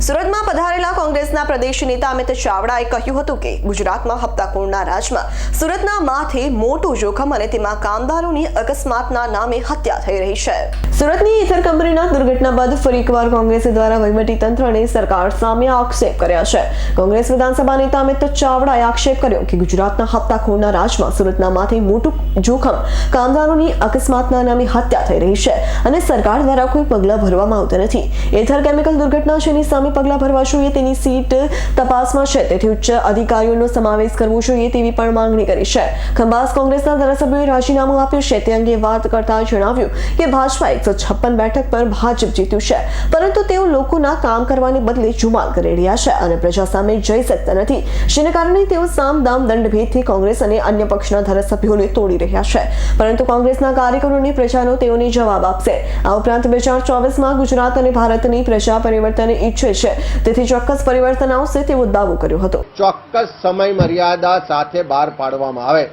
સુરતમાં પધારેલા કોંગ્રેસના પ્રદેશ નેતા અમિત ચાવડાએ કહ્યું હતું કે ગુજરાતમાં હપ્તાખોરના રાજમાં સુરતના માથે મોટું જોખમ અને તેમાં કામદારોની અકસ્માતના નામે હત્યા થઈ રહી છે. સુરતની ઇથર કંપનીના દુર્ઘટના બાદ ફરી એકવાર કોંગ્રેસ દ્વારા વહીવટી સરકાર સામે આક્ષેપ કર્યા છે. કોંગ્રેસ વિધાનસભા નેતા અમિત ચાવડાએ આક્ષેપ કર્યો કે ગુજરાતના હપ્તાખોરના રાજમાં સુરતના માથે મોટું જોખમ, કામદારોની અકસ્માતના નામે હત્યા થઈ રહી છે અને સરકાર દ્વારા કોઈ પગલાં ભરવામાં આવતા નથી. એથર કેમિકલ દુર્ઘટના છે સામે પગલાં ભરવા જોઈએ તેની સીટ તપાસમાં છે. તેથી ઉચ્ચ અધિકારીઓનો સમાવેશ કરવો જોઈએ તેવી પણ માંગણી કરી છે. ખંભાસ કોંગ્રેસના ધારાસભ્યોએ રાજીનામું આપ્યું છે. તે અંગે વાત કરતા જણાવ્યું કે ભાજપા એકસો છપ્પન બેઠક પર ભાજપ જીત્યું છે. પરંતુ તેઓ લોકોના કામ કરવાને બદલે જુમાલ કરી રહ્યા છે અને પ્રજા સામે જઈ શકતા નથી. જેને કારણે તેઓ સામ દામ દંડ કોંગ્રેસ અને અન્ય પક્ષના ધારાસભ્યોને તોડી રહ્યા છે. પરંતુ કોંગ્રેસના કાર્યકરોની પ્રજાનો તેઓને જવાબ આપશે. આ ઉપરાંત બે હજાર ચોવીસમાં ગુજરાત અને ભારતની પ્રજા પરિવર્તન ઈચ્છે છે. તેથી ચોક્કસ પરિવર્તન આવશે તેવો દાવો કર્યો હતો. ચોક્કસ સમય મર્યાદા સાથે બહાર પાડવામાં આવે.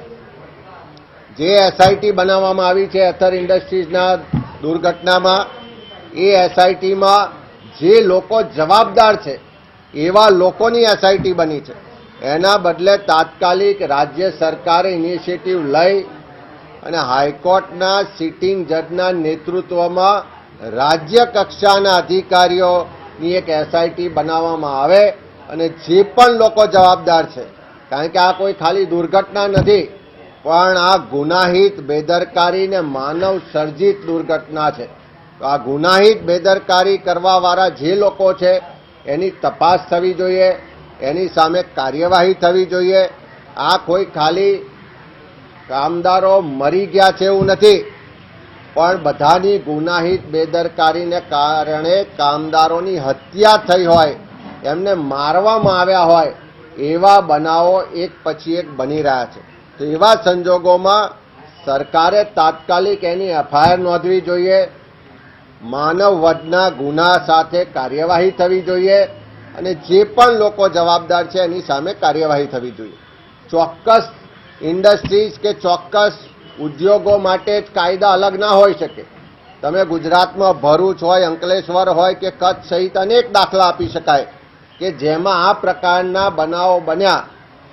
જે એસઆઈટી બનાવવામાં આવી છે એથર ઇન્ડસ્ટ્રીઝના દુર્ઘટનામાં, એ એસઆઈટીમાં જે લોકો જવાબદાર છે, એવા લોકોની એસઆઈટી બની છે. એના બદલે તાત્કાલિક રાજ્ય સરકારે ઇનિશિયેટિવ લઈ અને હાઈકોર્ટના સિટિંગ જજના નેતૃત્વમાં રાજ્ય કક્ષાના અધિકારીઓની એક એસઆઈટી બનાવવામાં આવે અને જે પણ લોકો જવાબદાર છે, કારણ કે આ કોઈ ખાલી દુર્ઘટના નથી, પણ આ ગુનાહિત, બેદરકારી ને માનવ સર્જિત દુર્ઘટના છે. તો આ ગુનાહિત, બેદરકારી કરવાવાળા જે લોકો છે, એની તપાસ થવી જોઈએ, એની સામે કાર્યવાહી થવી જોઈએ. આ કોઈ ખાલી કામદારો મરી ગયા છે એવું નથી. પણ બધાની ગુનાહિત બેદરકારીને કારણે કામદારોની હત્યા થઈ હોય, એમને મારવામાં આવ્યા હોય, એવા બનાવો એક પછી એક બની રહ્યા છે. તો એવા સંજોગોમાં સરકારે તાત્કાલિક એની એફઆઈઆર નોંધવી જોઈએ માનવ વધના ગુના સાથે કાર્યવાહી થવી જોઈએ, અને જે પણ લોકો જવાબદાર છે એની સામે કાર્યવાહી થવી જોઈએ. ચોક્કસ ઇન્ડસ્ટ્રીઝ કે ચોક્કસ ઉદ્યોગો માટે જ કાયદા અલગ ના હોઈ શકે. તમે ગુજરાતમાં ભરૂચ હોય, અંકલેશ્વર હોય કે કચ્છ સહિત અનેક દાખલા આપી શકાય કે જેમાં આ પ્રકારના બનાવો બન્યા.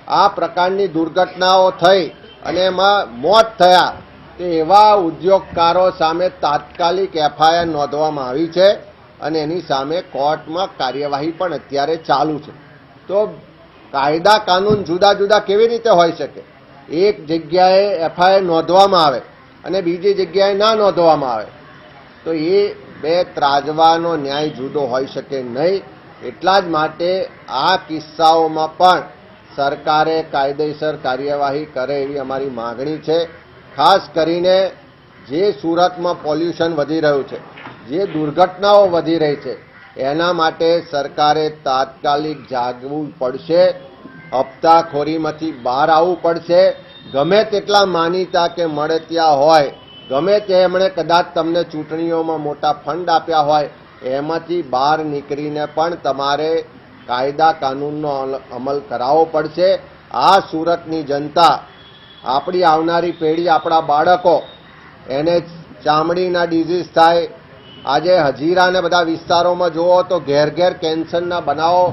આ પ્રકારની દુર્ઘટનાઓ થઈ અને એમાં મોત થયા. તે એવા ઉદ્યોગકારો સામે તાત્કાલિક એફઆઈઆર નોંધવામાં આવી છે અને એની સામે કોર્ટમાં કાર્યવાહી પણ અત્યારે ચાલુ છે. તો કાયદા કાનૂન જુદા જુદા કેવી રીતે હોઈ શકે? એક જગ્યાએ એફઆઈઆર નોંધવામાં આવે અને બીજી જગ્યાએ ના નોંધવામાં આવે. તો એ બે ત્રાજવાનો ન્યાય જુદો હોઈ શકે નહીં. એટલા જ માટે આ કિસ્સાઓમાં પણ સરકારે કાયદેસર કાર્યવાહી કરે એવી અમારી માગણી છે. ખાસ કરીને જે સુરતમાં પોલ્યુશન વધી રહ્યું છે, જે દુર્ઘટનાઓ વધી રહી છે, એના માટે સરકારે તાત્કાલિક જાગવું પડશે. હપ્તાખોરીમાંથી બહાર આવવું પડશે. ગમે તેટલા માનીતા કે મળે ત્યાં હોય, ગમે તે એમણે કદાચ તમને ચૂંટણીઓમાં મોટા ફંડ આપ્યા હોય, એમાંથી બહાર નીકળીને પણ તમારે કાયદા કાનૂનનો અમલ કરાવવો પડશે. આ સુરતની જનતા, આપણી આવનારી પેઢી, આપણા બાળકો, એને ચામડીના ડિઝીઝ થાય. આજે હજીરા ને બધા વિસ્તારોમાં જુઓ તો ઘેર ઘેર કેન્સરના બનાવો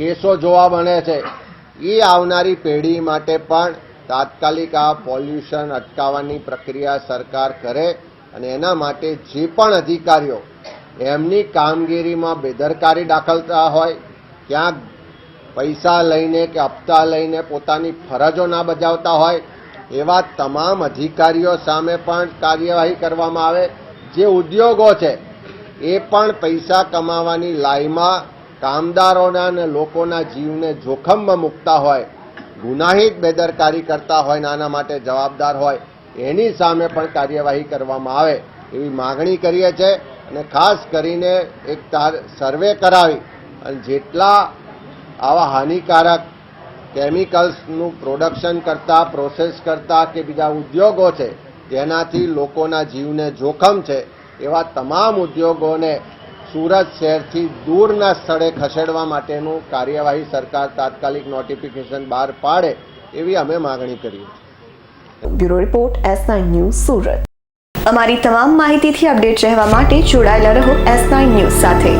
કેસો જોવા મળે છે. એ આવનારી પેઢી માટે પણ તાત્કાલિક આ પોલ્યુશન અટકાવવાની પ્રક્રિયા સરકાર કરે અને એના માટે જે પણ અધિકારીઓ એમની કામગીરીમાં બેદરકારી દાખલતા હોય, ક્યાંક પૈસા લઈને કે હપ્તા લઈને પોતાની ફરજો ના બજાવતા હોય, એવા તમામ અધિકારીઓ સામે પણ કાર્યવાહી કરવામાં આવે. જે ઉદ્યોગો છે, એ પણ પૈસા કમાવાની લાઈમાં કામદારોના અને લોકોના જીવને જોખમમાં મૂકતા હોય, ગુનાહિત બેદરકારી કરતા હોય નાના માટે જવાબદાર હોય, એની સામે પણ કાર્યવાહી કરવામાં આવે એવી માગણી કરીએ છીએ અને ખાસ કરીને એક તાર સર્વે કરાવી અને જેટલા આવા હાનિકારક કેમિકલ્સનું પ્રોડક્શન કરતા, પ્રોસેસ કરતા કે બીજા ઉદ્યોગો છે જેનાથી લોકોના જીવને જોખમ છે, એવા તમામ ઉદ્યોગોને સુરત શહેરથી દૂરના સ્થળે ખસેડવા માટેનું કાર્યવાહી સરકાર તાત્કાલિક નોટિફિકેશન બહાર પાડે એવી અમે માગણી કરી bureau report S nine news Surat. અમારી તમામ માહિતીથી અપડેટ રહેવા માટે જોડાયેલા રહો એસ નાઇન ન્યૂઝ સાથે.